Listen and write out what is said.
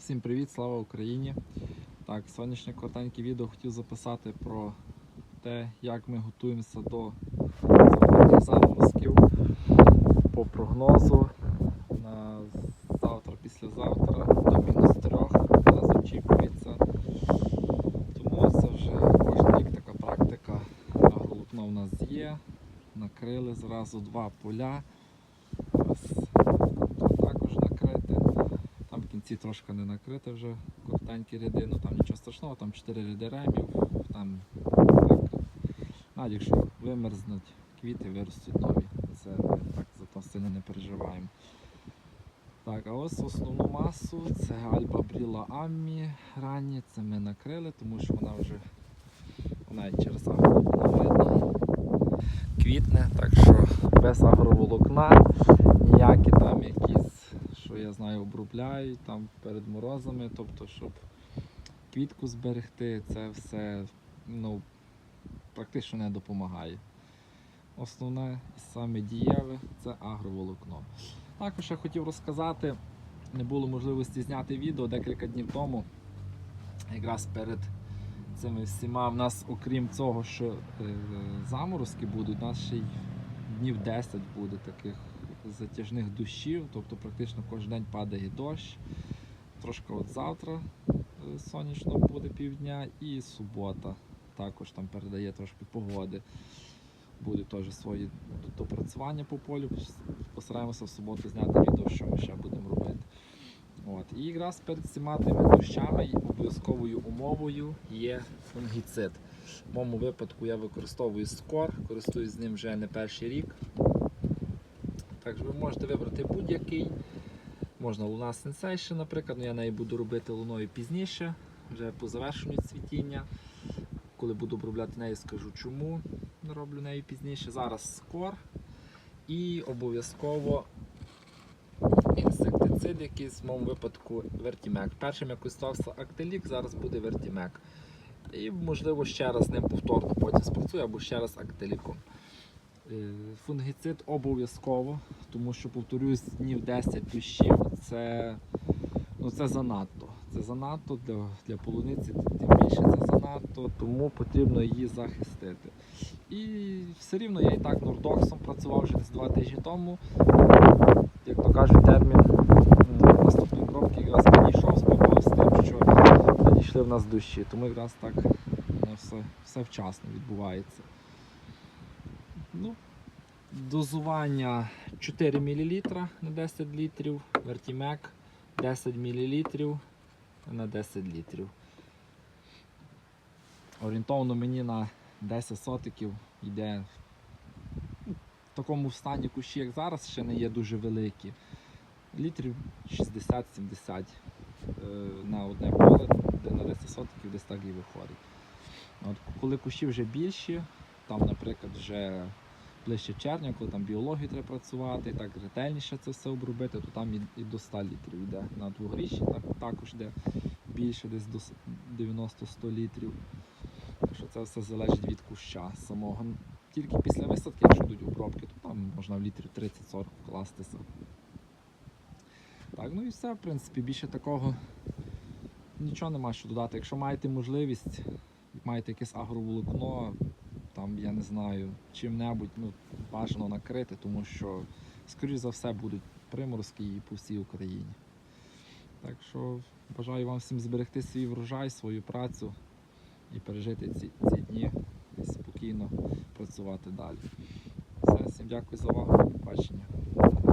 Всім привіт, слава Україні! Так, сьогоднішнє коротеньке відео хотів записати про те, як ми готуємося до заморозків по прогнозу на завтра, післязавтра до мінус трьох нас очікується. Тому це вже кожен рік така практика. Агролукно в нас є. Накрили зразу два поля. Ось тут також накрите. Там в кінці трошки не накрите вже коротенькі ряди, ну там нічого страшного, там 4 ряди ремів, там так. Навіть якщо вимерзнуть квіти, виростуть нові. Це так за сильно не переживаємо. Так, а ось основну масу це Альба Бріла Аммі ранні, це ми накрили, тому що вона вже і через агроволокно видно. Квітне, так що без агроволокна ніякі там якісь, що я знаю, обробляють там перед морозами, тобто, щоб квітку зберегти, це все ну, практично не допомагає. Основне і саме дієве це агроволокно. Також я хотів розказати, не було можливості зняти відео декілька днів тому, якраз перед цими всіма. В нас, окрім цього, що е, заморозки будуть, у нас ще й днів 10 буде таких затяжних дощів, тобто практично кожен день падає дощ. Трошки от завтра е, сонячно буде півдня і субота також там передає трошки погоди. Будуть теж свої допрацювання по полю. Постараємося в суботу зняти відео, що ми ще будемо робити. От. І якраз перед цими тими дощами обов'язковою умовою є фунгіцид. В моєму випадку я використовую скор, користуюсь ним вже не перший рік. Також ви можете вибрати будь-який. Можна луна Sensation, наприклад, ну, я неї буду робити луною пізніше, вже по завершенню цвітіння. Коли буду обробляти нею, скажу чому роблю нею пізніше. Зараз скор і обов'язково інсектицид, якийсь в моєму випадку вертімек. Першим я користувався Актелік, зараз буде вертімек. І можливо ще раз ним повторно потім спрацюю або ще раз актеліком. Е, Фунгіцид обов'язково, тому що, повторюсь, днів 10 дощів це, ну, це занадто. Це занадто для, для полуниці, тим більше це занадто, тому потрібно її захистити. І все рівно я і так нордоксом працював вже десь два тижні тому. Як то кажуть, термін наступної кропки якраз підійшов, співпав з тим, що надійшли в нас дощі. Тому якраз так все, все вчасно відбувається. Ну, дозування 4 мл на 10 літрів, вертімек 10 мл на 10 літрів. Орієнтовно мені на 10 сотиків йде в такому стані кущі, як зараз, ще не є дуже великі. Літрів 60-70 е, на одне поле, де на 10 сотиків десь так і виходить. От, коли кущі вже більші, там, наприклад, вже ближче червня, коли там біологію треба працювати, так ретельніше це все обробити, то там і, і до 100 літрів йде. На двогріші так, також йде більше, десь до 90-100 літрів. Так що це все залежить від куща самого. Тільки після висадки, якщо йдуть обробки, то там можна в літрів 30-40 вкластися. Так, ну і все, в принципі, більше такого нічого нема що додати. Якщо маєте можливість, маєте якесь агроволокно, там, я не знаю, чим-небудь ну, бажано накрити, тому що, скоріш за все, будуть приморозки і по всій Україні. Так що бажаю вам всім зберегти свій врожай, свою працю і пережити ці, ці дні і спокійно працювати далі. Все, всім дякую за увагу. Побачення.